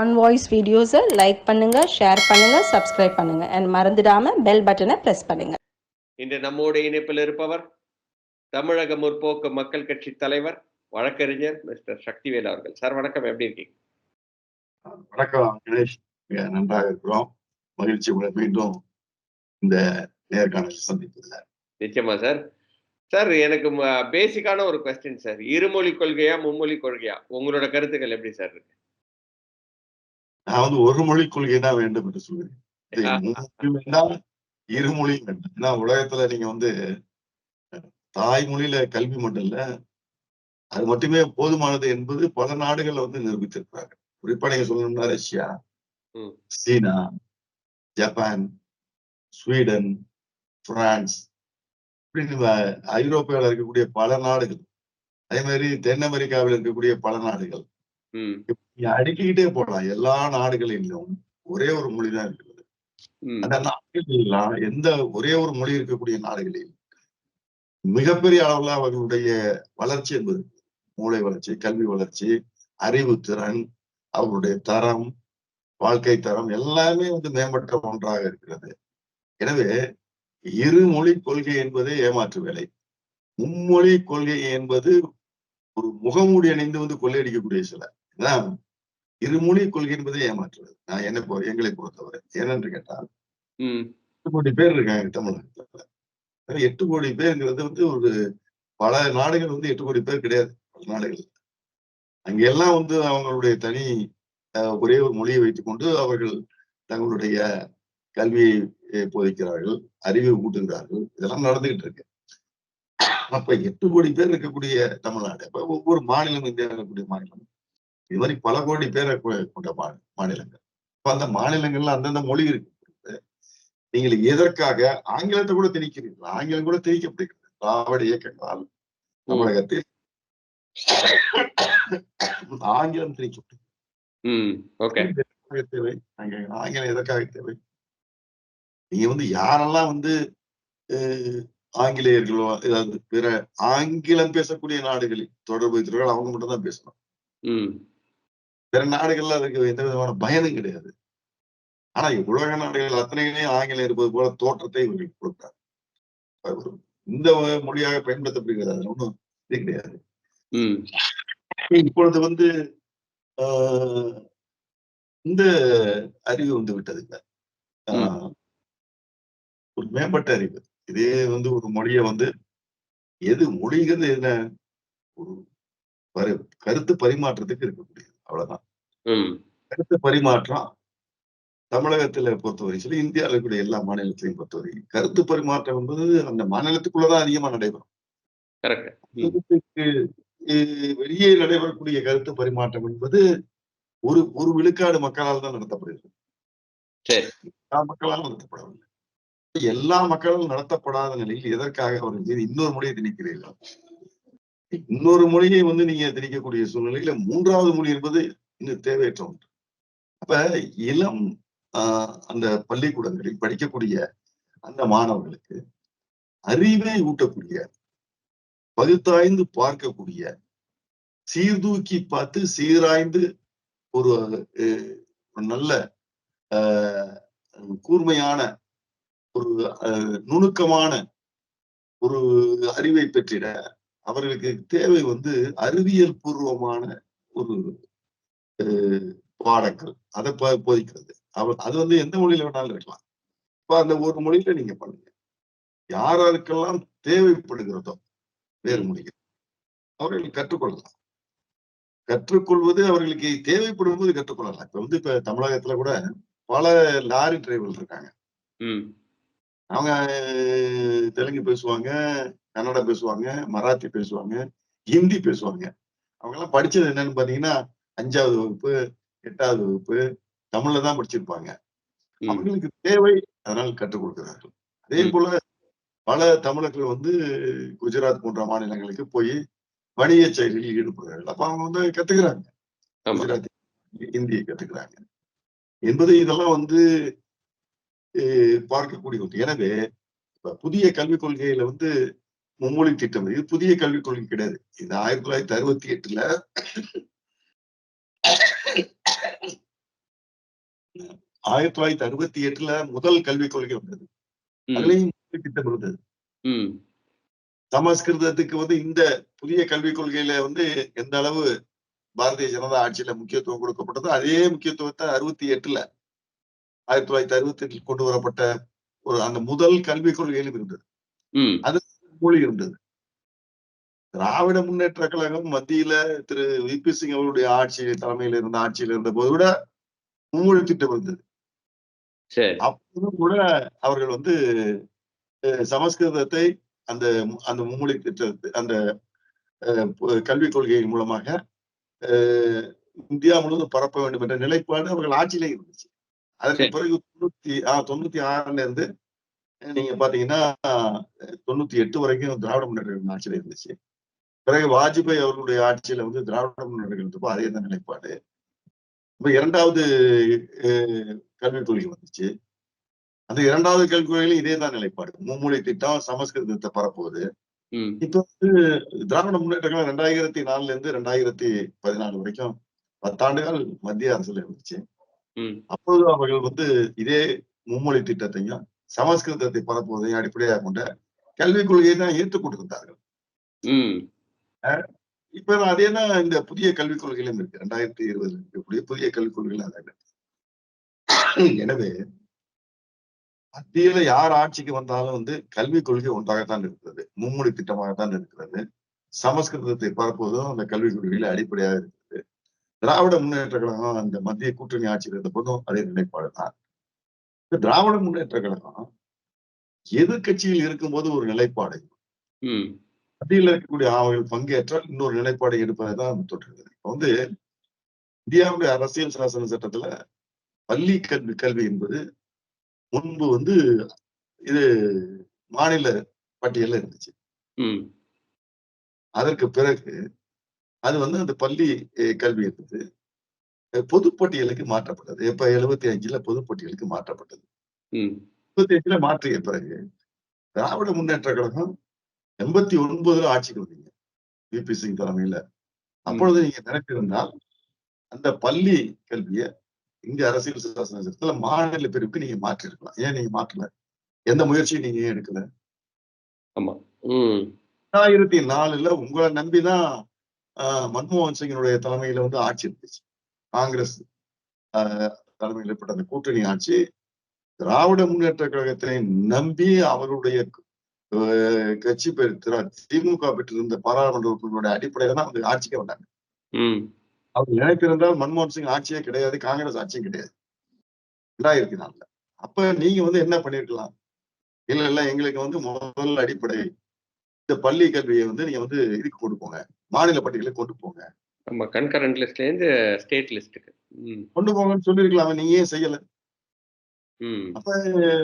On voice வீடியோஸை like பண்ணுங்க share பண்ணுங்க சப்ஸ்கிரைப் பண்ணுங்க. அண்ட் மறந்துடாம பெல் பட்டனை ப்ரெஸ் பண்ணுங்க. இன்று நம்மோடு இணைப்பில் இருப்பவர் தமிழக முற்போக்கு மக்கள் கட்சி தலைவர் வழக்கறிஞர் மிஸ்டர் சக்திவேல் அவர்கள். சார் வணக்கம். எப்படி இருக்கீங்க? வணக்கம் கணேஷ். நன்றாக இருக்கிறோம். மகிழ்ச்சி உங்களை மீண்டும் இந்த நேர்காணல் சந்திப்பதில். நிச்சயமா சார். சார் எனக்கு பேசிக்கான ஒரு கொஸ்டின் சார். இருமொழி கொள்கையா மும்மொழி கொள்கையா? உங்களோட கருத்துக்கள் எப்படி சார்? இருக்கு நான் வந்து ஒரு மொழி கொள்கை தான் வேண்டும் என்று சொல்கிறேன். மும்மொழி வேண்டாம். ஏன்னா உலகத்துல நீங்க வந்து தாய்மொழியில கல்வி மட்டும் இல்ல அது மட்டுமே போதுமானது என்பது பல நாடுகள் வந்து நிரூபித்திருக்கிறாங்க குறிப்பா நீங்க சொல்லணும்னா Russia. China Japan Sweden France இப்படின்னு வ- ஐரோப்பாவில் இருக்கக்கூடிய பல நாடுகள் அதே மாதிரி தென் அமெரிக்காவில் இருக்கக்கூடிய பல நாடுகள் அடுக்கிக்கிட்டே போகலாம் எல்லா நாடுகளிலும் ஒரே ஒரு மொழி தான் இருக்கிறது. அந்த நாடுகள் எல்லாம் எந்த ஒரே ஒரு மொழி இருக்கக்கூடிய நாடுகளில் மிகப்பெரிய அளவுல அவர்களுடைய வளர்ச்சி என்பது மூளை வளர்ச்சி கல்வி வளர்ச்சி அறிவுத்திறன் அவர்களுடைய தரம் வாழ்க்கை தரம் எல்லாமே வந்து மேம்பட்ட ஒன்றாக இருக்கிறது. எனவே இருமொழி கொள்கை என்பதே ஏமாற்று வேலை. மும்மொழி கொள்கை என்பது ஒரு முகமூடி அணிந்து வந்து கொள்ளையடிக்கக்கூடிய சில இதான் இருமொழி கொள்கை என்பதே ஏமாற்றுவது. நான் என்ன பொ- எங்களை பொறுத்தவரை. ஏனென்று கேட்டால் எட்டு கோடி பேர் இருக்காங்க தமிழகத்துல எட்டு கோடி பேருங்கிறது வந்து ஒரு பல நாடுகள் வந்து எட்டு கோடி பேர் கிடையாது. பல நாடுகள். அங்க எல்லாம் வந்து அவங்களுடைய தனி ஒரே ஒரு மொழியை வைத்துக்கொண்டு அவர்கள் தங்களுடைய கல்வியை போதிக்கிறார்கள் அறிவை ஊட்டுகிறார்கள். இதெல்லாம் நடந்துகிட்டு இருக்கு. அப்ப எட்டு கோடி பேர் இருக்கக்கூடிய தமிழ்நாடு. அப்ப ஒவ்வொரு மாநிலம் இந்தியாவில் இருக்கக்கூடிய மாநிலம். இது மாதிரி பல கோடி பேரை கொண்ட மாநிலங்கள். அப்ப அந்த மாநிலங்கள்ல அந்தந்த மொழி இருக்கு. நீங்கள் எதற்காக ஆங்கிலத்தை கூட திணிக்கிறீர்கள்? ஆங்கிலம் கூட திணிக்கப்படுகிறது. திராவிட இயக்கங்களால் தமிழகத்தில் ஆங்கிலம் எதற்காக தேவை? ஆங்கிலம் எதற்காக தேவை? நீங்க வந்து யாரெல்லாம் வந்து ஆங்கிலேயர்களோ ஏதாவது பிற ஆங்கிலம் பேசக்கூடிய நாடுகளில் தொடர்பு அவங்க மட்டும் தான் பேசணும் பிற நாடுகள்ல அதுக்கு எந்த விதமான பயனும் கிடையாது. ஆனா உலக நாடுகள் அத்தனையிலையும் ஆங்கிலம் இருப்பது போல தோற்றத்தை இவர்கள் கொடுத்தார். இந்த மொழியாக பயன்படுத்தப்படுகிறது. அதுல ஒண்ணும் இது கிடையாது. இப்பொழுது வந்து ஆஹ், இந்த அறிவு வந்து விட்டதுங்க ஆஹ், ஒரு மேம்பட்ட அறிவு. இதே வந்து ஒரு மொழியை வந்து எது மொழிங்கிறது என்ன? ஒரு கருத்து பரிமாற்றத்துக்கு இருக்கக்கூடியது. அவ்வளவுதான். கருத்து பரிமாற்றம். தமிழகத்துல பொறுத்தவரை சரி இந்தியாவில் இருக்கக்கூடிய எல்லா மாநிலத்திலையும் பொறுத்தவரை கருத்து பரிமாற்றம் என்பது அந்த மாநிலத்துக்குள்ளதான் அதிகமா நடைபெறும். வெளியே நடைபெறக்கூடிய கருத்து பரிமாற்றம் என்பது ஒரு ஒரு விழுக்காடு மக்களால் தான் நடத்தப்படுகிறது. சரி. எல்லா மக்களால் நடத்தப்படவில்லை. எல்லா மக்களால் நடத்தப்படாத நிலையில் எதற்காக அவர்கள் இன்னொரு மொழியை திணிக்கிறீர்கள்? இன்னொரு மொழியை வந்து நீங்க திணிக்கக்கூடிய சூழ்நிலையில மூன்றாவது மொழி என்பது இன்னும் தேவையற்ற ஒன்று. அப்ப இளம் ஆஹ், அந்த பள்ளிக்கூடங்களில் படிக்கக்கூடிய அந்த மாணவர்களுக்கு அறிவை ஊட்டக்கூடிய பகுத்தாய்ந்து பார்க்கக்கூடிய சீர்தூக்கி பார்த்து சீராய்ந்து ஒரு அஹ், ஒரு நல்ல கூர்மையான ஒரு அஹ், நுணுக்கமான ஒரு அறிவை பெற்றிட அவர்களுக்கு தேவை வந்து அறிவியல் பூர்வமான ஒரு பாடங்கள். அதை போதிக்கிறது. அவர் அது வந்து எந்த மொழியில வேணாலும் இருக்கலாம். இப்ப அந்த ஒரு மொழியில நீங்க பண்ணுங்க. யார் யாருக்கெல்லாம் தேவைப்படுகிறதோ வேறு மொழிகள் அவர்கள் கற்றுக்கொள்ளலாம். கற்றுக்கொள்வது அவர்களுக்கு தேவைப்படும் போது கற்றுக்கொள்ளலாம். இப்ப வந்து இப்ப தமிழகத்துல கூட பல லாரி டிரைவர்கள் இருக்காங்க. அவங்க தெலுங்கு பேசுவாங்க கன்னடா பேசுவாங்க மராத்தி பேசுவாங்க ஹிந்தி பேசுவாங்க. அவங்க எல்லாம் படிச்சது என்னன்னு பாத்தீங்கன்னா அஞ்சாவது வகுப்பு எட்டாவது வகுப்பு தமிழ்ல தான் படிச்சிருப்பாங்க. அவங்களுக்கு தேவை அதனால் கற்றுக் கொடுக்கிறார்கள். அதே. போல பல தமிழர்கள் வந்து குஜராத் போன்ற மாநிலங்களுக்கு போய் வணிக செயலில் ஈடுபடுறார்கள் அப்ப அவங்க வந்து கத்துக்கிறாங்க. குஜராத்தி ஹிந்தியை கத்துக்கிறாங்க. என்பது இதெல்லாம் வந்து பார்க்கக்கூடிய ஒன்று. எனவே புதிய கல்விக் கொள்கையில வந்து மும்மொழி திட்டம் இது புதிய கல்விக் கொள்கை கிடையாது. இது ஆயிரத்தி தொள்ளாயிரத்தி அறுபத்தி எட்டுல ஆயிரத்தி தொள்ளாயிரத்தி அறுபத்தி எட்டுல முதல் கல்விக் கொள்கை வந்தது. அதுலயும் திட்டம் இருந்தது. சமஸ்கிருதத்துக்கு வந்து இந்த புதிய கல்விக் கொள்கையில வந்து எந்த அளவு பாரதிய ஜனதா ஆட்சியில முக்கியத்துவம் கொடுக்கப்பட்டதோ அதே முக்கியத்துவத்தை அறுபத்தி எட்டுல ஆயிரத்தி தொள்ளாயிரத்தி அறுபத்தி எட்டில் கொண்டு வரப்பட்ட ஒரு அந்த முதல் கல்விக் கொள்கையிலும் இருந்தது. ம், மொழி இருந்தது. திராவிட முன்னேற்ற கழகம் மத்தியில திரு வி. பி. சிங் அவருடைய ஆட்சி தலைமையில இருந்த ஆட்சியில இருந்த போது கூட மும்மொழி திட்டம் இருந்தது. அப்போதும் கூட அவர்கள் வந்து சமஸ்கிருதத்தை அந்த அந்த மும்மொழி திட்டத்தை அந்த கல்விக் கொள்கையின் மூலமாக இந்தியா முழுவதும் பரப்ப வேண்டும் என்ற நிலைப்பாடு அவர்கள் ஆட்சியிலே இருந்துச்சு. அதற்கு சரி. பிறகு தொண்ணூத்தி ஆஹ் தொண்ணூத்தி ஆறுல இருந்து நீங்க பாத்தீங்கன்னா தொண்ணூத்தி எட்டு வரைக்கும் திராவிட முன்னேற்ற ஆட்சியில இருந்துச்சு. பிறகு வாஜ்பாய் அவர்களுடைய ஆட்சியில வந்து திராவிட முன்னேற்ற கழகத்துக்கும் அதே தான் நிலைப்பாடு. இப்ப இரண்டாவது அஹ், கல்விக் கொள்கை வந்துச்சு. அந்த இரண்டாவது கல்விக் கொள்கையிலும் இதே தான் நிலைப்பாடு. மும்மொழி திட்டம் சமஸ்கிருதத்தை பரப்புவது. இப்ப வந்து திராவிட முன்னேற்ற கழகம் ரெண்டாயிரத்தி நாலுல இருந்து ரெண்டாயிரத்தி பதினாலு வரைக்கும் பத்தாண்டுகள் மத்திய அரசுல இருந்துச்சு. அப்பொழுது அவர்கள் வந்து இதே மும்மொழி திட்டத்தையும் சமஸ்கிருதத்தை பரப்புவதையும் அடிப்படையாக கொண்ட கல்விக் கொள்கையை தான் ஏற்றுக்கொண்டிருந்தார்கள் இப்ப அதே தான் இந்த புதிய கல்விக் கொள்கையிலும் இருக்கு. ரெண்டாயிரத்தி இருபதுல இருக்கக்கூடிய புதிய கல்விக் கொள்கையில அதான் இருக்கு. எனவே மத்தியில யார் ஆட்சிக்கு வந்தாலும் வந்து கல்விக் கொள்கை ஒன்றாகத்தான் இருக்கிறது. மும்மொழி திட்டமாகத்தான் இருக்கிறது. சமஸ்கிருதத்தை பரப்புவதும் அந்த கல்விக் கொள்கையில அடிப்படையாக இருக்கிறது திராவிட முன்னேற்ற கழகம் அந்த மத்திய கூட்டணி ஆட்சியில் இருந்த போதும் அதே நிலைப்பாடு தான். திராவிட முன்னேற்ற கழகம் எதிர்கட்சியில் இருக்கும்போது ஒரு நிலைப்பாடு. மத்தியில் இருக்கக்கூடிய அவர்கள் பங்கேற்றால் இன்னொரு நிலைப்பாடு எடுப்பதை தான் தொற்றுகிறது இப்ப வந்து இந்தியாவுடைய அரசியல் சாசன சட்டத்துல பள்ளி கல்வி கல்வி என்பது முன்பு வந்து இது மாநில பட்டியல்ல இருந்துச்சு. அதற்கு பிறகு அது வந்து அந்த பள்ளி கல்வி இருந்தது பொதுப்பட்டியலுக்கு மாற்றப்பட்டது. எப்ப எழுபத்தி அஞ்சுல பொதுப்பட்டியலுக்கு மாற்றப்பட்டது. எழுபத்தி அஞ்சுல மாற்றிய பிறகு திராவிட முன்னேற்ற கழகம் எண்பத்தி ஒன்பதுல ஆட்சிக்கு வந்தீங்க விபி சிங் தலைமையில. அப்பொழுது நீங்க நினைத்திருந்தால் அந்த பள்ளி கல்வியை இங்க அரசியல் சாசன சட்டத்துல மாநில பிரிவுக்கு நீங்க மாற்றி இருக்கலாம் ஏன் நீங்க மாற்றல? எந்த முயற்சியும் நீங்க ஏன் எடுக்கல? ம், ரெண்டாயிரத்தி நாலுல உங்களை நம்பிதான் மன்மோகன் சிங்கினுடைய தலைமையில வந்து ஆட்சி இருந்துச்சு. காங்கிரஸ் தலைமையில் ஏற்பட்ட அந்த கூட்டணி ஆட்சி திராவிட முன்னேற்ற கழகத்தினை நம்பி அவருடைய கட்சி பெற்ற திமுக பெற்றிருந்த பாராளுமன்ற உறுப்பினருடைய அடிப்படையில தான் அவங்க ஆட்சிக்கு வந்தாங்க. அவர் நினைத்திருந்தால் மன்மோகன் சிங் ஆட்சியே கிடையாது காங்கிரஸ் ஆட்சியும் கிடையாது. ரெண்டாயிரத்தி நாலுல. அப்ப நீங்க வந்து என்ன பண்ணிருக்கலாம்? இல்ல இல்ல எங்களுக்கு வந்து முதல் அடிப்படை இந்த பள்ளி கல்வியை வந்து நீங்க வந்து இதுக்கு கொண்டு போங்க. மாநில பட்டியலுக்கு கொண்டு போங்க. நம்ம கன்கரண்ட் லிஸ்ட்ல இருந்து ஸ்டேட் லிஸ்ட்டுக்கு கொண்டு போங்கன்னு சொல்லிருக்கலாமே நீங்க ஏன் செய்யல? அப்ப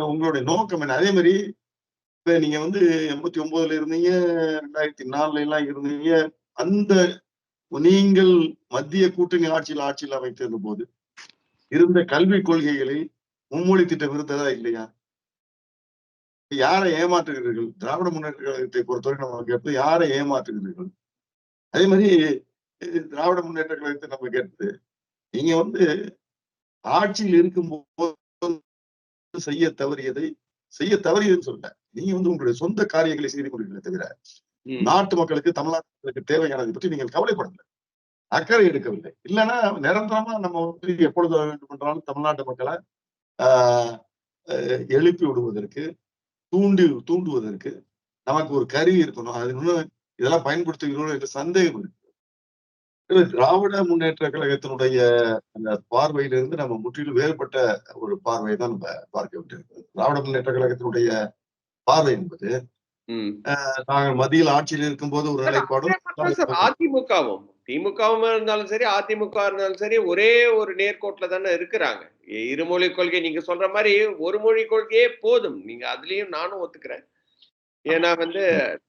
உங்களுடைய நோக்கம் என்ன? அதே மாதிரி இப்ப நீங்க வந்து எண்பத்தி ஒன்பதுல இருந்தீங்க ரெண்டாயிரத்தி நாலுல எல்லாம் இருந்தீங்க அந்த நீங்கள் மத்திய கூட்டணி ஆட்சியில் ஆட்சியில் அமைத்திருந்த போது இருந்த கல்விக் கொள்கைகளில் மும்மொழி திட்டம் இருந்ததா இல்லையா? யாரை ஏமாற்றுகிறீர்கள்? திராவிட முன்னேற்ற கழகத்தை பொறுத்தவரை நம்ம கேட்பது யாரை ஏமாற்றுகிறீர்கள்? அதே மாதிரி திராவிட முன்னேற்ற கழகத்தை நம்ம கேட்பது நீங்க வந்து ஆட்சியில் இருக்கும்போது செய்ய தவறியதை செய்ய தவறியதுன்னு சொல்ல நீங்க வந்து உங்களுடைய சொந்த காரியங்களை செய்து கொண்டீர்களே தவிர நாட்டு மக்களுக்கு தமிழ்நாட்டுக்கு தேவையானதை பற்றி நீங்கள் கவலைப்படவில்லை. அக்கறை எடுக்கவில்லை. இல்லைன்னா நிரந்தரமா நம்ம வந்து எப்பொழுது வேண்டுமென்றாலும் தமிழ்நாட்டு மக்களை எழுப்பி விடுவதற்கு தூண்டி தூண்டுவதற்கு நமக்கு ஒரு கருவி இருக்கணும். அது இன்னும் இதெல்லாம் பயன்படுத்துகிறோம் என்ற சந்தேகம் இருக்கு. திராவிட முன்னேற்ற கழகத்தினுடைய அந்த பார்வையிலிருந்து நம்ம முற்றிலும் வேறுபட்ட ஒரு பார்வையை தான் நம்ம பார்க்க வேண்டியிருக்கிறது. திராவிட முன்னேற்ற கழகத்தினுடைய பார்வை என்பது. நாங்கள் மத்தியில் ஆட்சியில் இருக்கும்போது ஒரு நிலைப்பாடும் அதிமுகவும். திமுகவும் இருந்தாலும் சரி அதிமுக இருந்தாலும் சரி ஒரே ஒரு நேர்கோட்டில் தானே இருக்கிறாங்க. இருமொழி கொள்கை நீங்க சொல்ற மாதிரி ஒரு மொழி கொள்கையே போதும். நீங்க அதுலயும் நானும் ஒத்துக்கிறேன். ஏன்னா வந்து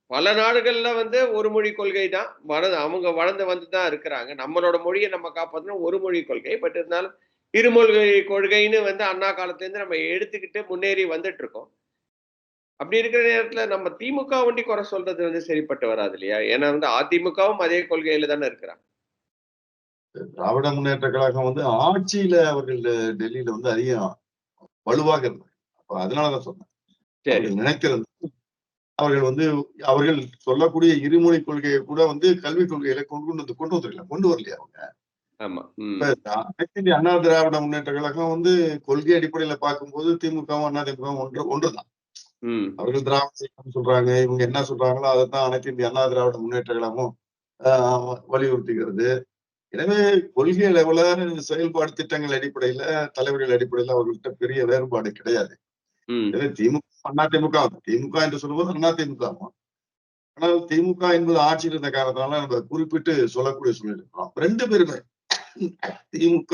பல நாடுகள்ல வந்து ஒரு மொழி கொள்கை தான். வளர்ந்து அவங்க வளர்ந்து வந்து தான் இருக்கிறாங்க. நம்மளோட மொழியை நம்ம காப்பாற்றணும் ஒரு மொழி கொள்கை. பட் இருந்தாலும் இருமொழி கொள்கைன்னு வந்து அண்ணா காலத்துலேருந்து நம்ம எடுத்துக்கிட்டு முன்னேறி வந்துட்டு இருக்கோம். அப்படி இருக்கிற நேரத்துல நம்ம திமுக வண்டி குறை சொல்றது வந்து சரிப்பட்டு வராது இல்லையா? ஏன்னா வந்து அதிமுகவும் அதே கொள்கையில தானே இருக்கிறாங்க. திராவிட முன்னேற்ற கழகம் வந்து ஆட்சியில அவர்கள் டெல்லியில வந்து அதிகம் வலுவாக இருந்தாங்க. அப்ப அதனாலதான் சொன்னேன். நினைக்கிறது அவர்கள் வந்து அவர்கள் சொல்லக்கூடிய இருமொழி கொள்கையை கூட வந்து கல்விக் கொள்கையில கொண்டு வந்து கொண்டு வந்துருக்கல கொண்டு வரலையா அவங்க? அண்ணா திராவிட முன்னேற்ற கழகம் வந்து கொள்கை அடிப்படையில பார்க்கும்போது திமுகவும் அண்ணா திமுகவும் ஒன்று ஒன்றுதான். அவர்கள் திராவிட இயக்கம் சொல்றாங்க. இவங்க என்ன சொல்றாங்களோ அதைத்தான் அனைத்து இந்திய அண்ணா திராவிட முன்னேற்ற கழகமும் ஆஹ், வலியுறுத்துகிறது எனவே கொள்கை அளவுல செயல்பாடு திட்டங்கள் அடிப்படையில தலைவர்கள் அடிப்படையில அவர்கள்ட்ட பெரிய வேறுபாடு கிடையாது. எனவே திமுக அண்ணா திமுக திமுக என்று சொல்லும்போது அண்ணா திமுக ஆனால் திமுக என்பது ஆட்சியில் இருந்த காரணத்தினால நம்ம குறிப்பிட்டு சொல்லக்கூடிய சூழ்நிலை இருக்கிறோம். ரெண்டு பேருமே திமுக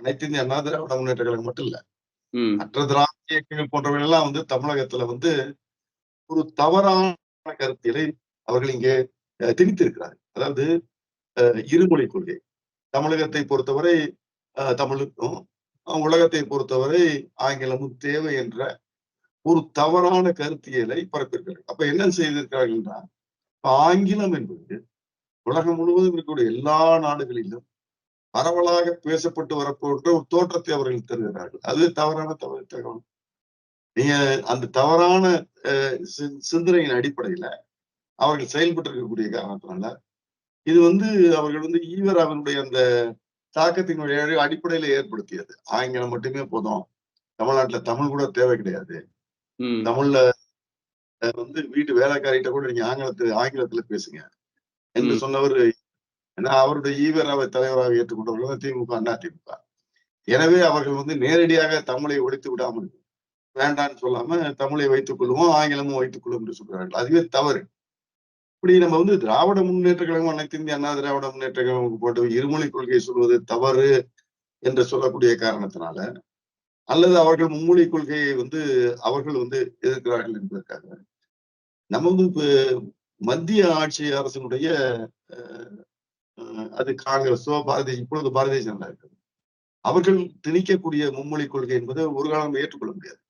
அனைத்து இந்திய அண்ணா திராவிட முன்னேற்ற கழகம் மட்டும் இல்ல. மற்ற திராவிட இயக்கங்கள் போன்றவை எல்லாம் வந்து தமிழகத்துல வந்து ஒரு தவறான கருத்தியலை அவர்கள் இங்கே அஹ், திணித்திருக்கிறார்கள். அதாவது இருமொழி கொள்கை. தமிழகத்தை பொறுத்தவரை தமிழுக்கும் உலகத்தை பொறுத்தவரை ஆங்கிலமும் தேவை என்ற ஒரு தவறான கருத்தியலை பரப்பியிருக்கிறார்கள். அப்ப என்ன செய்திருக்கிறார்கள் என்றால் ஆங்கிலம் என்பது உலகம் முழுவதும் இருக்கக்கூடிய எல்லா நாடுகளிலும் பரவலாக பேசப்பட்டு வரப்போன்ற ஒரு தோற்றத்தை அவர்கள் தருகிறார்கள். அது தவறான தவறு தகவல். நீங்க அந்த தவறான சிந்தனையின் அடிப்படையில அவர்கள் செயல்பட்டு இருக்கக்கூடிய காரணத்தினால இது வந்து அவர்கள் வந்து ஈவராவினுடைய அந்த தாக்கத்தினுடைய அடிப்படையில ஏற்படுத்தியது. ஆங்கிலம் மட்டுமே போதும். தமிழ்நாட்டுல தமிழ் கூட தேவை கிடையாது. தமிழ்ல வந்து வீட்டு வேலைக்காரிட்ட கூட நீங்க ஆங்கிலத்துல ஆங்கிலத்துல பேசுங்க. என்று. சொன்னவர் ஏன்னா அவருடைய ஈவராவை தலைவராக ஏற்றுக்கொண்டவர்கள் திமுக அண்ணா திமுக. எனவே அவர்கள் வந்து நேரடியாக தமிழை ஒழித்து விடாமல் வேண்டான்னு சொல்லாம தமிழை வைத்துக் கொள்வோம் ஆங்கிலமும் வைத்துக் கொள்ளும் என்று சொல்கிறார்கள் அதுவே தவறு. இப்படி நம்ம வந்து திராவிட முன்னேற்ற கழகம் அனைத்து இந்திய அண்ணா திராவிட முன்னேற்ற கழகம் போட்டு இருமொழி கொள்கையை சொல்வது தவறு என்று சொல்லக்கூடிய காரணத்தினால அல்லது அவர்கள் மும்மொழி கொள்கையை வந்து அவர்கள் வந்து எதிர்க்கிறார்கள் என்பதற்காக நம்ம வந்து இப்போ மத்திய ஆட்சி அரசினுடைய அஹ், அஹ், அது காங்கிரஸோ பாரதிய இப்பொழுது பாரதிய ஜனதா இருக்கிறது அவர்கள் திணிக்கக்கூடிய மும்மொழி கொள்கை என்பது ஒரு காலம் ஏற்றுக்கொள்ள முடியாது.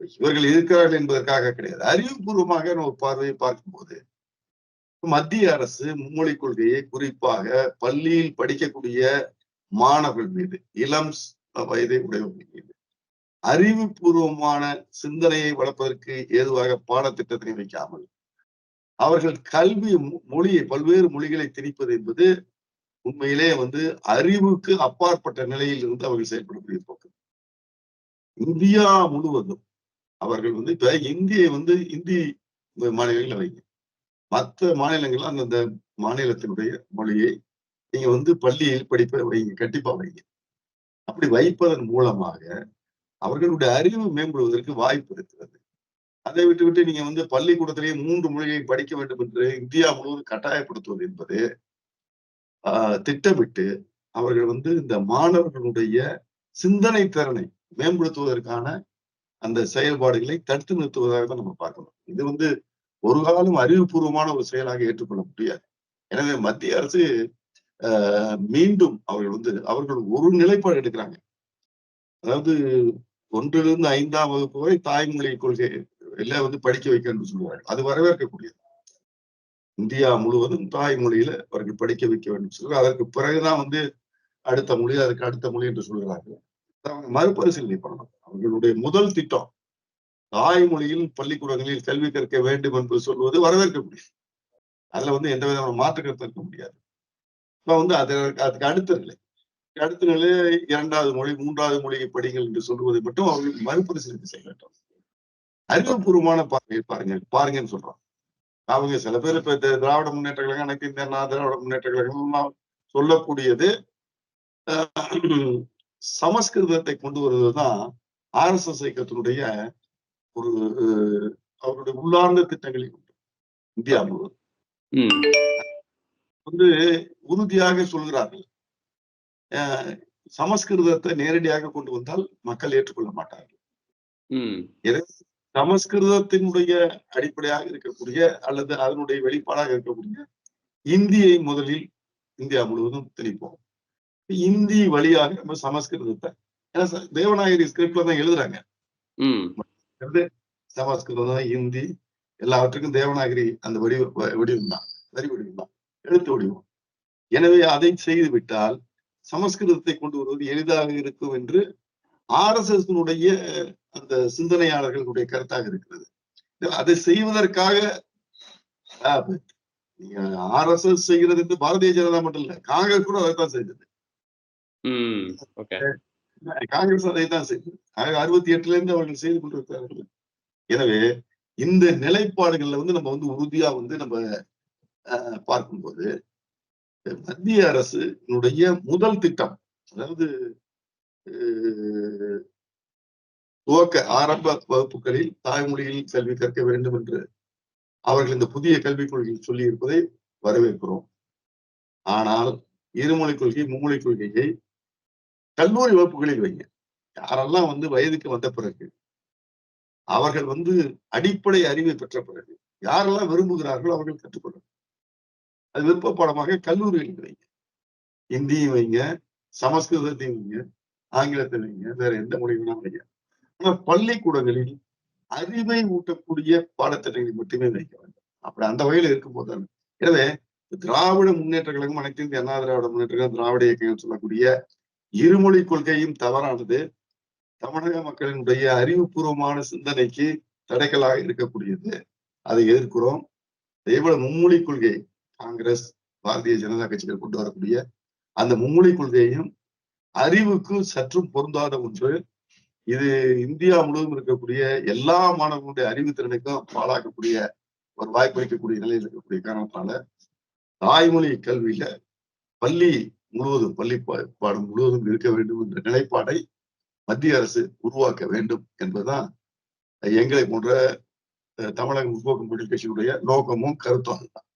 இவர்கள் இருக்கிறார்கள் என்பதற்காக கிடையாது. அறிவுபூர்வமாக ஒரு பார்வையை பார்க்கும்போது மத்திய அரசு மும்மொழி கொள்கையை குறிப்பாக பள்ளியில் படிக்கக்கூடிய மாணவர்கள் மீது இளம் வயதை உடையவர்கள் மீது அறிவுபூர்வமான சிந்தனையை வளர்ப்பதற்கு ஏதுவாக பாடத்திட்டத்தினை வைக்காமல் அவர்கள் கல்வி மொ- மொழியை பல்வேறு மொழிகளை திணிப்பது என்பது உண்மையிலே வந்து அறிவுக்கு அப்பாற்பட்ட நிலையில் இருந்து அவர்கள் செயல்படக்கூடிய போக்கு. இந்தியா முழுவதும் அவர்கள் வந்து இப்ப இந்தியை வந்து இந்தி மாநிலங்கள் வைங்க. மற்ற மாநிலங்கள்ல அந்தந்த மாநிலத்தினுடைய மொழியை நீங்க வந்து பள்ளியில் படிப்ப வைங்க கண்டிப்பா வைங்க. அப்படி வைப்பதன் மூலமாக அவர்களுடைய அறிவு மேம்படுவதற்கு வாய்ப்பு இருக்கிறது. அதை விட்டு விட்டு நீங்க வந்து பள்ளிக்கூடத்திலேயே மூன்று மொழிகளை படிக்க வேண்டும் என்று இந்தியா முழுவதும் கட்டாயப்படுத்துவது என்பது ஆஹ், திட்டமிட்டு அவர்கள் வந்து இந்த மாணவர்களுடைய சிந்தனை திறனை மேம்படுத்துவதற்கான அந்த செயல்பாடுகளை தடுத்து நிறுத்துவதாக தான் நம்ம பார்க்கணும். இது வந்து ஒரு காலம் அறிவுபூர்வமான ஒரு செயலாக ஏற்றுக்கொள்ள முடியாது. எனவே மத்திய அரசு ஆஹ், மீண்டும் அவர்கள் வந்து அவர்கள் ஒரு நிலைப்பாடு எடுக்கிறாங்க. அதாவது ஒன்றிலிருந்து ஐந்தாம் வகுப்பு வரை தாய்மொழி கொள்கை எல்லாம் வந்து படிக்க வைக்க என்று சொல்லுவார்கள். அது வரவேற்கக்கூடியது. இந்தியா முழுவதும் தாய்மொழியில அவர்கள் படிக்க வைக்க வேண்டும் சொல்லி அதற்கு பிறகுதான் வந்து அடுத்த மொழி அதுக்கு அடுத்த மொழி என்று சொல்கிறார்கள் அவங்க மறுபரிசீலனை பண்ணணும். அவர்களுடைய முதல் திட்டம் தாய்மொழியில் பள்ளிக்கூடங்களில் கல்வி கற்க வேண்டும் என்று சொல்வது வரவேற்கக்கூடியது அதுல வந்து எந்த விதமான மாற்று கருத்து இருக்க முடியாது. இப்ப வந்து அது அதுக்கு அடுத்த நிலை. அடுத்த நிலை இரண்டாவது மொழி மூன்றாவது மொழியை படிங்கள் என்று சொல்வதை மட்டும் அவர்கள் மறுபரிசீலனை செய்ய வேண்டும். அறிவுபூர்வமான பார்வை பாருங்க பாருங்கன்னு சொல்றோம் அவங்க சில பேர் இப்ப திராவிட முன்னேற்ற கழகம் எனக்கு இந்த திராவிட முன்னேற்ற கழகம் சொல்லக்கூடியது சமஸ்கிருதத்தை கொண்டு வருவதுதான் ஆர் எஸ் எஸ் இயக்கத்தினுடைய ஒரு அவருடைய உள்ளார்ந்த திட்டங்களில் உண்டு இந்தியா முழுவதும். வந்து உறுதியாக சொல்கிறார்கள். சமஸ்கிருதத்தை நேரடியாக கொண்டு வந்தால் மக்கள் ஏற்றுக்கொள்ள மாட்டார்கள். சமஸ்கிருதத்தினுடைய அடிப்படையாக இருக்கக்கூடிய அல்லது அதனுடைய வெளிப்பாடாக இருக்கக்கூடிய இந்தியை முதலில் இந்தியா முழுவதும் திணிப்போம் இந்தி வழியாக நம்ம சமஸ்கிருதத்தை ஏன்னா தேவநாகரி ஸ்கிரிப்ட்ல தான் எழுதுறாங்க. சமஸ்கிருதம் இந்தி எல்லாவற்றுக்கும் தேவநாகரி அந்த வடிவ வடிவம் தான். வரி வடிவம் தான். எழுத்து வடிவம். எனவே அதை செய்து விட்டால் சமஸ்கிருதத்தை கொண்டு வருவது எளிதாக இருக்கும் என்று ஆர் எஸ் எஸ் அந்த சிந்தனையாளர்களுடைய கருத்தாக இருக்கிறது. அதை செய்வதற்காக ஆர் எஸ் எஸ் செய்கிறது பாரதிய ஜனதா மட்டும் இல்ல காங்கிரஸ் கூட அதைத்தான் செய்தது. காங்கிரஸ் அதை தான் ஆக அறுபத்தி எட்டுல இருந்து அவர்கள் செய்து கொண்டிருக்கிறார்கள். எனவே இந்த நிலைப்பாடுகள்ல வந்து நம்ம வந்து உறுதியா வந்து நம்ம அஹ், பார்க்கும்போது மத்திய அரசுனுடைய முதல் திட்டம் அதாவது துவக்க ஆரம்ப வகுப்புகளில் தாய்மொழியில் கல்வி கற்க வேண்டும் என்று அவர்கள் இந்த புதிய கல்விக் கொள்கையில் சொல்லி இருப்பதை வரவேற்கிறோம். ஆனால் இருமொழிக் கொள்கை மும்மொழிக் கொள்கையை கல்லூரி வகுப்புகளில் வைங்க. யாரெல்லாம் வந்து வயதுக்கு வந்த பிறகு அவர்கள் வந்து அடிப்படை அறிவை பெற்ற பிறகு யாரெல்லாம் விரும்புகிறார்களோ அவர்கள் கற்றுக்கொள்ளும் அது விருப்ப பாடமாக கல்லூரிகளில் வைங்க. இந்தியும் வைங்க சமஸ்கிருதத்தையும் வைங்க ஆங்கிலத்தை வைங்க வேற எந்த மொழியும் வைங்க. ஆனா பள்ளிக்கூடங்களில் அறிவை ஊட்டக்கூடிய பாடத்திட்டங்களை மட்டுமே வைக்க வேண்டும். அப்படி அந்த வகையில் இருக்கும்போது தான். எனவே திராவிட முன்னேற்ற கழகம் அனைத்து இந்திய அண்ணா திராவிட முன்னேற்ற கழகம் திராவிட இயக்கம் சொல்லக்கூடிய இருமொழி கொள்கையும் தவறானது. தமிழக மக்களினுடைய அறிவுபூர்வமான சிந்தனைக்கு தடைகளாக இருக்கக்கூடியது. அதை எதிர்க்கிறோம். அதேபோல மும்மொழி கொள்கை காங்கிரஸ் பாரதிய ஜனதா கட்சிகள் கொண்டு வரக்கூடிய அந்த மும்மொழி கொள்கையும் அறிவுக்கு சற்றும் பொருந்தாத ஒன்று. இது இந்தியா முழுவதும் இருக்கக்கூடிய எல்லா மாணவர்களுடைய அறிவு திறனுக்கும் பாழாக்கக்கூடிய ஒரு வாய்ப்பு வைக்கக்கூடிய நிலையில் இருக்கக்கூடிய காரணத்தினால தாய்மொழி கல்வியில பள்ளி முழுவதும் பள்ளி பா- பாடம் முழுவதும் இருக்க வேண்டும் என்ற நிலைப்பாடை மத்திய அரசு உருவாக்க வேண்டும் என்பதுதான் எங்களை போன்ற தமிழக முற்போக்கு மக்கள் கட்சியினுடைய நோக்கமும் கருத்தும் அதுதான்.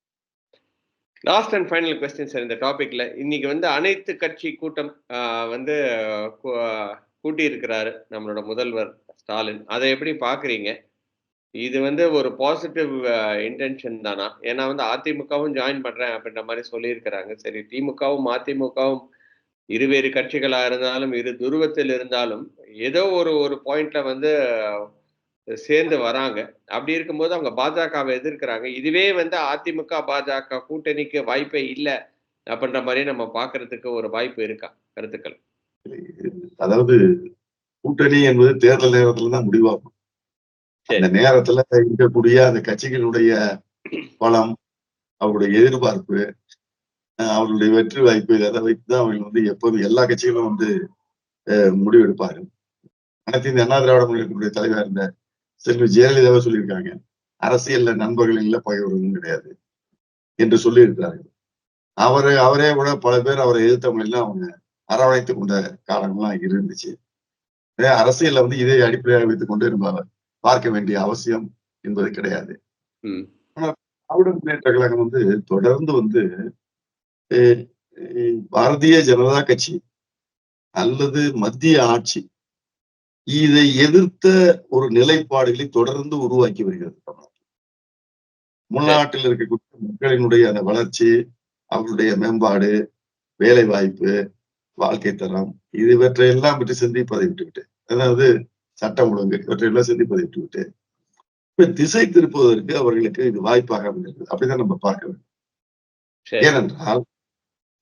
Last and final question sir இந்த டாபிக்ல இன்னைக்கு வந்து அனைத்து கட்சி கூட்டம் ஆஹ், வந்து கூ- கூட்டி இருக்கிறாரு நம்மளோட முதல்வர் ஸ்டாலின். அதை எப்படி பாக்குறீங்க இது வந்து ஒரு பாசிட்டிவ் இன்டென்ஷன் தானா? ஏன்னா வந்து அதிமுகவும் ஜாயின் பண்றேன் அப்படின்ற மாதிரி சொல்லியிருக்கிறாங்க. சரி திமுகவும் அதிமுகவும் இருவேறு கட்சிகளா இருந்தாலும் இரு துருவத்தில் இருந்தாலும் ஏதோ ஒரு ஒரு பாயிண்ட்ல வந்து சேர்ந்து வராங்க. அப்படி இருக்கும்போது அவங்க பாஜகவை எதிர்க்கிறாங்க. இதுவே வந்து அதிமுக பாஜக கூட்டணிக்கு வாய்ப்பே இல்லை அப்படின்ற மாதிரி நம்ம பாக்குறதுக்கு ஒரு வாய்ப்பு இருக்கா? கருத்துக்கள். அதாவது கூட்டணி என்பது தேர்தல் நேரத்துல தான் முடிவாகும். அந்த நேரத்துல இருக்கக்கூடிய அந்த கட்சிகளுடைய பலம் அவருடைய எதிர்பார்ப்பு அஹ் அவர்களுடைய வெற்றி வாய்ப்பு அதை வைத்துதான் அவர்கள் வந்து எப்போதும் எல்லா கட்சிகளும் வந்து அஹ், முடிவெடுப்பார்கள். அனைத்து இந்த அண்ணா திராவிட முன்னேற்றத்துடைய தலைவர் இருந்த செல்வி ஜெயலலிதாவே சொல்லியிருக்காங்க. அரசியல்ல நண்பர்கள் இல்ல பகைவர்களும் கிடையாது என்று சொல்லி இருக்கிறார்கள் அவரு அவரே கூட பல பேர் அவரை எதிர்த்தவங்க எல்லாம் அவங்க அரவணைத்து கொண்ட காலங்கள்லாம் இருந்துச்சு. அரசியல்ல வந்து இதை அடிப்படையாக வைத்துக் கொண்டு நம்ம பார்க்க வேண்டிய அவசியம் என்பது கிடையாது ம். திராவிட முன்னேற்ற கழகம் வந்து தொடர்ந்து வந்து பாரதிய ஜனதா கட்சி அல்லது மத்திய ஆட்சி இதை எதிர்த்த ஒரு நிலைப்பாடுகளை தொடர்ந்து உருவாக்கி வருகிறது தமிழ்நாட்டில். உள்நாட்டில் இருக்கக்கூடிய மக்களினுடைய அந்த வளர்ச்சி அவர்களுடைய மேம்பாடு வேலை வாய்ப்பு வாழ்க்கை தரம் இது இவற்றையெல்லாம் பற்றி சிந்திப்பதை விட்டுவிட்டு அதாவது சட்டம் ஒழுங்கு இவற்றையெல்லாம் சிந்திப்பதை விட்டுவிட்டு இப்ப திசை திருப்புவதற்கு அவர்களுக்கு இது வாய்ப்பாக அமைந்திருக்குது அப்படிதான் நம்ம பார்க்க வேண்டும். ஏனென்றால்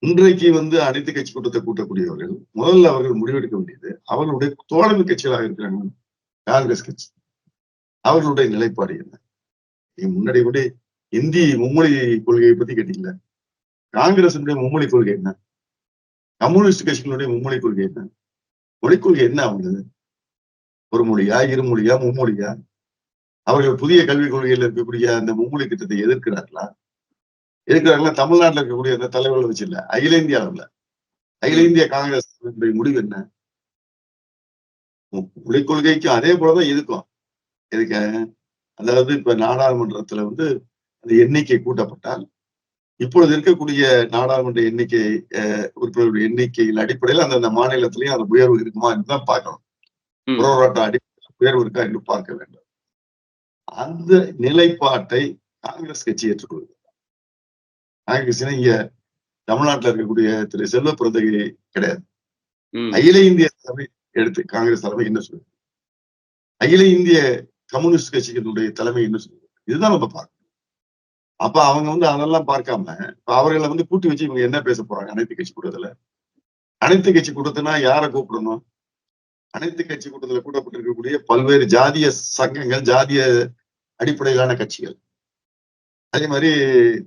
இன்றைக்கு வந்து அனைத்து கட்சி கூட்டத்தை கூட்டக்கூடியவர்கள் முதல்ல அவர்கள் முடிவெடுக்க வேண்டியது அவர்களுடைய தோழமை கட்சிகளாக இருக்கிறாங்க காங்கிரஸ் கட்சி. அவர்களுடைய நிலைப்பாடு என்ன? நீங்க முன்னாடி கூட இந்தி மும்மொழி கொள்கையை பத்தி கேட்டீங்களா காங்கிரசினுடைய மும்மொழி கொள்கை என்ன? கம்யூனிஸ்ட் கட்சிகளுடைய மும்மொழி கொள்கை என்ன? மொழிக் கொள்கை என்ன அவங்களது? ஒரு மொழியா இருமொழியா மும்மொழியா? அவர்கள் புதிய கல்விக் கொள்கையில் இருக்கக்கூடிய அந்த மும்மொழி திட்டத்தை எதிர்க்கிறார்களா? எதிர்க்கிறாங்களா தமிழ்நாட்டுல இருக்கக்கூடிய அந்த தலைவர்கள் வச்சு இல்ல அகில இந்திய அளவில். அகில இந்திய காங்கிரஸ் முடிவு என்ன? மொழிக் கொள்கைக்கும் அதே போலதான் இருக்கும் எதுக்க அதாவது இப்ப நாடாளுமன்றத்துல வந்து அந்த எண்ணிக்கை கூட்டப்பட்டால் இப்பொழுது இருக்கக்கூடிய நாடாளுமன்ற எண்ணிக்கை அஹ், உறுப்பினர்களுடைய எண்ணிக்கையின் அடிப்படையில் அந்தந்த மாநிலத்திலையும் அந்த உயர்வு இருக்குமா என்றுதான் பார்க்கணும். புரோராட்ட அடிப்படையில் உயர்வு இருக்கா என்று பார்க்க வேண்டும். அந்த நிலைப்பாட்டை காங்கிரஸ் கட்சி ஏற்றுக்கொள்கிறது காங்கிரஸ் இங்க தமிழ்நாட்டுல இருக்கக்கூடிய திரு செல்வ பிறந்தகை கிடையாது. அகில இந்திய தலைமை எடுத்து காங்கிரஸ் தலைமை என்ன சொல்லுது? அகில இந்திய கம்யூனிஸ்ட் கட்சிகளுடைய தலைமை என்ன சொல்லுது? இதுதான் நம்ம பார்க்கணும். அப்ப அவங்க வந்து அதெல்லாம் பார்க்காம இப்ப அவர்களை வந்து கூட்டி வச்சு இவங்க என்ன பேச போறாங்க? அனைத்து கட்சி கூட்டத்துல. அனைத்து கட்சி கூட்டத்தினா யாரை கூப்பிடணும்? அனைத்து கட்சி கூட்டத்தில் கூட்டப்பட்டிருக்கக்கூடிய பல்வேறு ஜாதிய சங்கங்கள் ஜாதிய அடிப்படையிலான கட்சிகள். அதே மாதிரி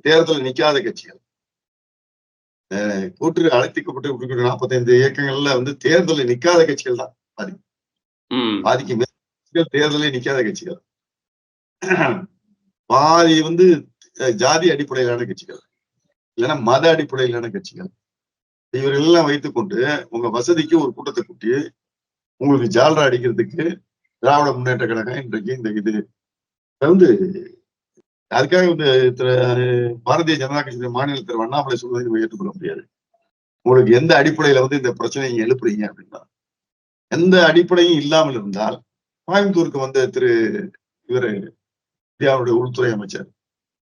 தேர்தல் நிக்காத கட்சிகள். கூட்டு அழைத்திக்கப்பட்டு நாற்பத்தைந்து இயக்கங்கள்ல வந்து தேர்தலில் நிக்காத கட்சிகள் தான் ம். பாதிக்கு மேல் தேர்தலில் நிக்காத கட்சிகள். பாதி வந்து ஜாதி அடிப்படையிலான கட்சிகள். இல்லைன்னா மத அடிப்படையிலான கட்சிகள். இவர்கள் எல்லாம் வைத்துக்கொண்டு உங்க வசதிக்கு ஒரு கூட்டத்தை கூட்டி உங்களுக்கு ஜால்ரா அடிக்கிறதுக்கு திராவிட முன்னேற்ற கழகம் இன்றைக்கு இந்த இது வந்து அதுக்காக இந்த பாரதிய ஜனதா கட்சி மாநில திரு அண்ணாமலை சொல்வதை நம்ம ஏற்றுக்கொள்ள முடியாது. உங்களுக்கு எந்த அடிப்படையில வந்து இந்த பிரச்சனையை நீங்க எழுப்புறீங்க அப்படின்னா எந்த அடிப்படையும் இல்லாமல் இருந்தால் கோயம்புத்தூருக்கு வந்த திரு இவரு இந்தியாவுடைய உள்துறை அமைச்சர்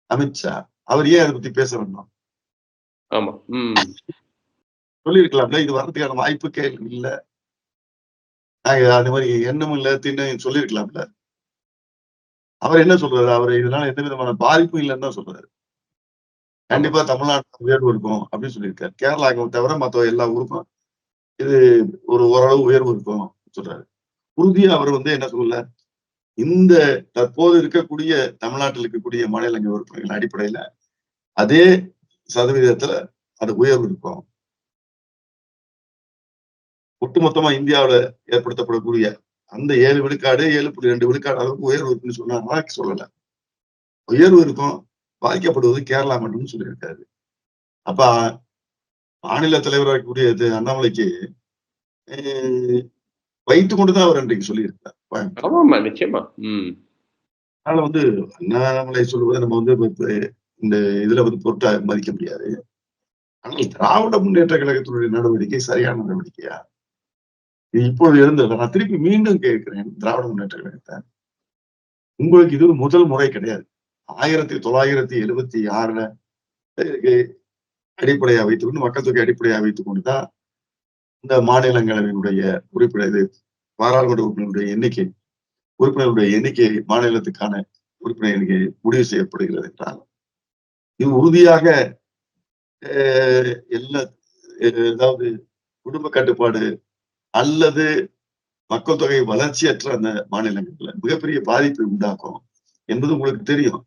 அமித்ஷா அவர் ஏன் அதை பத்தி பேச வேண்டாம்? ஆமா சொல்லியிருக்கலாம்ல இது வர்றதுக்கான வாய்ப்புக்கே இல்ல. அந்த மாதிரி எண்ணமும் இல்ல தின்னும் சொல்லியிருக்கலாம்ல. அவர் என்ன சொல்றாரு? அவர் இதனால எந்த விதமான பாதிப்பும் இல்லைன்னு தான் சொல்றாரு. கண்டிப்பா தமிழ்நாட்டுல உயர்வு இருக்கும் அப்படின்னு சொல்லியிருக்காரு. கேரளாவுக்கு தவிர மற்ற எல்லா ஊருக்கும் இது ஒரு ஓரளவு உயர்வு இருக்கும் சொல்றாரு. உறுதியா அவர் வந்து என்ன சொல்லல? இந்த தற்போது இருக்கக்கூடிய தமிழ்நாட்டில் இருக்கக்கூடிய மாநிலங்கள் உறுப்பினர்கள் அடிப்படையில அதே சதவீதத்துல அது உயர்வு இருக்கும். ஒட்டுமொத்தமா இந்தியாவுல ஏற்படுத்தப்படக்கூடிய அந்த ஏழு விழுக்காடு ஏழு புள்ளி ரெண்டு விழுக்காடு அளவுக்கு உயர்வு இருக்குன்னு சொன்னாங்க சொல்லல. உயர்வு இருக்கும் பாதிக்கப்படுவது கேரளா மட்டும்னு சொல்லியிருக்காரு. அப்ப மாநில தலைவராக இருக்கக்கூடிய அண்ணாமலைக்கு அஹ், வைத்துக் கொண்டுதான் அவர் அன்றைக்கு சொல்லியிருக்கார் அதனால வந்து அண்ணாமலை சொல்வதை நம்ம வந்து இந்த இதுல வந்து பொருட்டா மதிக்க முடியாது. ஆனால் திராவிட முன்னேற்ற கழகத்தினுடைய நடவடிக்கை சரியான நடவடிக்கையா? இப்போது இப்பொழுது இருந்தது நான் திருப்பி மீண்டும் கேட்கிறேன் திராவிட முன்னேற்ற கழகத்தை. உங்களுக்கு இது முதல் முறை கிடையாது. ஆயிரத்தி தொள்ளாயிரத்தி எழுபத்தி ஆறுல அடிப்படையா வைத்துக்கொண்டு மக்கள் தொகை அடிப்படையா வைத்துக் கொண்டுதான் இந்த மாநிலங்களவையினுடைய உறுப்பினர் இது பாராளுமன்ற உறுப்பினருடைய எண்ணிக்கை உறுப்பினருடைய எண்ணிக்கை மாநிலத்துக்கான உறுப்பினர் எண்ணிக்கை முடிவு செய்யப்படுகிறது என்றால் இது உறுதியாக அஹ், எல்லா அதாவது குடும்ப கட்டுப்பாடு அல்லது மக்கள் தொகை வளர்ச்சியற்ற அந்த மாநிலங்கள்ல மிகப்பெரிய பாதிப்பை உண்டாக்கும் என்பது உங்களுக்கு தெரியும்.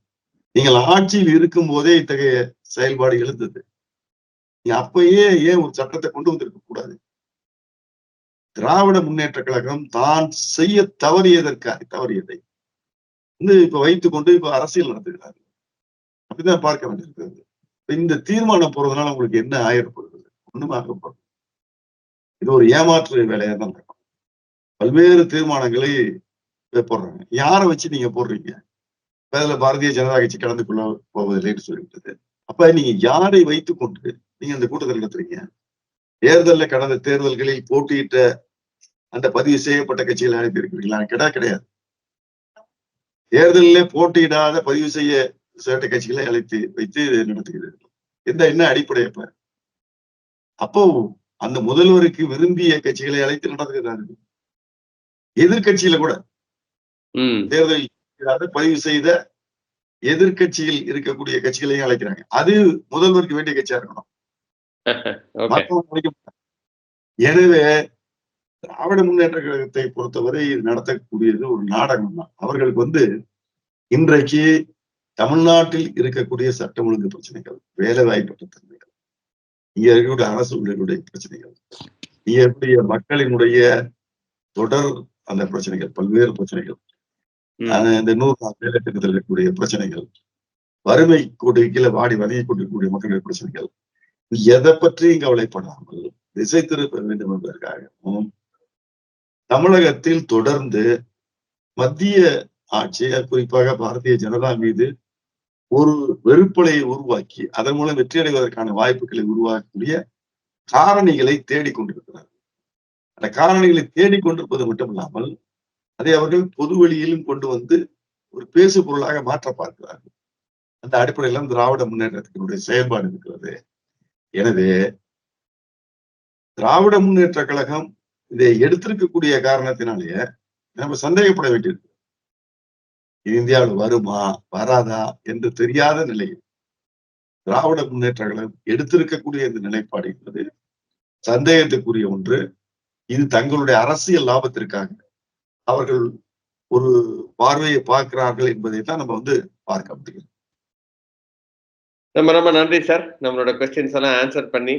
நீங்கள் ஆட்சியில் இருக்கும் போதே இத்தகைய செயல்பாடு எழுந்தது. நீ அப்பயே ஏன் ஒரு சட்டத்தை கொண்டு வந்திருக்க கூடாது? திராவிட முன்னேற்ற கழகம் தான் செய்ய தவறியதற்காக தவறியதை. வந்து இப்ப வைத்துக் கொண்டு இப்ப அரசியல் நடத்துகிறார் அப்படிதான் பார்க்க வேண்டியிருக்கிறது. இந்த தீர்மானம் போறதுனால உங்களுக்கு என்ன ஆயிரப்படுகிறது ஒண்ணுமே ஆக போறது இது ஒரு ஏமாற்று வேலையா தான் இருக்கும். பல்வேறு தீர்மானங்களை போடுறாங்க. யாரை வச்சு நீங்க போடுறீங்க? அதுல பாரதிய ஜனதா கட்சி கலந்து கொள்ள போவதில்லைன்னு சொல்லிவிட்டது. அப்ப நீங்க யாரை வைத்துக் கொண்டு நீங்க அந்த கூட்டத்தில் நடத்துறீங்க தேர்தலில் கடந்த தேர்தல்களில் போட்டியிட்ட அந்த பதிவு செய்யப்பட்ட கட்சிகளை அனுப்பியிருக்கிறீங்களா? கிடா கிடையாது. தேர்தலில் போட்டியிடாத பதிவு செய்ய சேட்ட கட்சிகளை அழைத்து வைத்து நடத்துகிறீர்கள். இந்த என்ன அடிப்படை அப்ப? அப்போ அந்த முதல்வருக்கு விரும்பிய கட்சிகளை அழைத்து நடத்துகிறார்கள் எதிர்கட்சியில கூட. போட்டியிடாத பதிவு செய்த எதிர்கட்சியில் இருக்கக்கூடிய கட்சிகளையும் அழைக்கிறாங்க. அது முதல்வருக்கு வேண்டிய கட்சியா இருக்கணும். எனவே திராவிட முன்னேற்ற கழகத்தை பொறுத்தவரை இது நடத்தக்கூடியது ஒரு நாடகம் தான். அவர்களுக்கு வந்து இன்றைக்கு தமிழ்நாட்டில் இருக்கக்கூடிய சட்டம் ஒழுங்கு பிரச்சனைகள் வேலை தன்மைகள் இங்க இருக்கக்கூடிய அரசு ஊழியர்களுடைய பிரச்சனைகள். இங்க இருக்கக்கூடிய மக்களினுடைய தொடர் அந்த பிரச்சனைகள் பல்வேறு பிரச்சனைகள். இந்த நூறு நாள் வேலை திட்டத்தில் இருக்கக்கூடிய பிரச்சனைகள் வறுமை கோட்டு கீழே வாடி வதங்கி கொண்டிருக்கக்கூடிய மக்களுடைய பிரச்சனைகள் எதை பற்றியும் கவலைப்படாமல் திசை திருப்ப வேண்டும் என்பதற்காகவும் தமிழகத்தில் தொடர்ந்து மத்திய ஆட்சியை குறிப்பாக பாரதிய ஜனதா மீது ஒரு வெறுப்பலையை உருவாக்கி அதன் மூலம் வெற்றியடைவதற்கான வாய்ப்புகளை உருவாக்கக்கூடிய காரணிகளை தேடிக்கொண்டிருக்கிறார்கள். அந்த காரணிகளை தேடிக்கொண்டிருப்பது மட்டுமில்லாமல் அதை அவர்கள் பொது வெளியிலும் கொண்டு வந்து ஒரு பேசு பொருளாக மாற்ற பார்க்கிறார்கள். அந்த அடிப்படையில திராவிட முன்னேற்றத்தினுடைய செயல்பாடு இருக்கிறது. எனவே திராவிட முன்னேற்ற கழகம் இதை எடுத்திருக்கக்கூடிய காரணத்தினாலேயே நம்ம சந்தேகப்பட வேண்டியிருக்கு. இது இந்தியாவில் வருமா வராதா என்று தெரியாத நிலையில் திராவிட முன்னேற்ற கழகம் எடுத்திருக்கக்கூடிய இந்த நிலைப்பாடு என்பது சந்தேகத்துக்குரிய ஒன்று. இது தங்களுடைய அரசியல் லாபத்திற்காக. அவர்கள் ஒரு பார்வையை பார்க்கிறார்கள் என்பதை தான் நம்ம வந்து பார்க்க முடியும். ரொம்ப ரொம்ப நன்றி சார் நம்மளோட கொஸ்டின்ஸ் எல்லாம் ஆன்சர் பண்ணி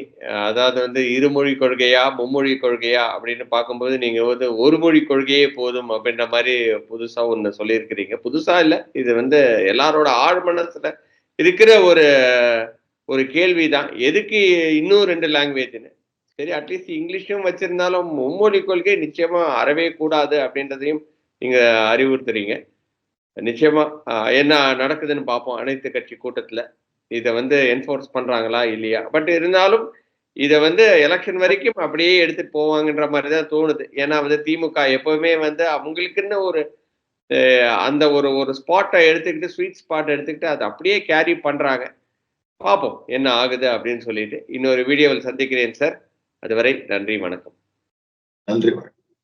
அதாவது வந்து இருமொழி கொள்கையா மும்மொழி கொள்கையா அப்படின்னு பார்க்கும்போது நீங்க வந்து ஒரு மொழி கொள்கையே போதும் அப்படின்ற மாதிரி புதுசா ஒன்று சொல்லியிருக்கிறீங்க. புதுசா இல்லை இது வந்து எல்லாரோட ஆழ் மனசுல இருக்கிற ஒரு ஒரு கேள்வி தான் எதுக்கு இன்னும் ரெண்டு லாங்குவேஜ்னு சரி அட்லீஸ்ட் இங்கிலீஷும் வச்சிருந்தாலும் மும்மொழி கொள்கை நிச்சயமா அறவே கூடாது அப்படின்றதையும் நீங்க அறிவுறுத்துறீங்க. நிச்சயமா என்ன நடக்குதுன்னு பார்ப்போம் அனைத்து கட்சி கூட்டத்துல. இதை வந்து என்ஃபோர்ஸ் பண்றாங்களா இல்லையா? பட் இருந்தாலும் இதை வந்து எலெக்ஷன் வரைக்கும் அப்படியே எடுத்துட்டு போவாங்கன்ற மாதிரி தான் தோணுது. ஏன்னா வந்து திமுக எப்பவுமே வந்து அவங்களுக்குன்னு ஒரு அந்த ஒரு ஒரு ஸ்பாட்டை எடுத்துக்கிட்டு ஸ்வீட் ஸ்பாட் எடுத்துக்கிட்டு அதை அப்படியே கேரி பண்றாங்க. பார்ப்போம் என்ன ஆகுது அப்படின்னு சொல்லிட்டு இன்னொரு வீடியோவில் சந்திக்கிறேன் சார் அதுவரை நன்றி வணக்கம். நன்றி வணக்கம்.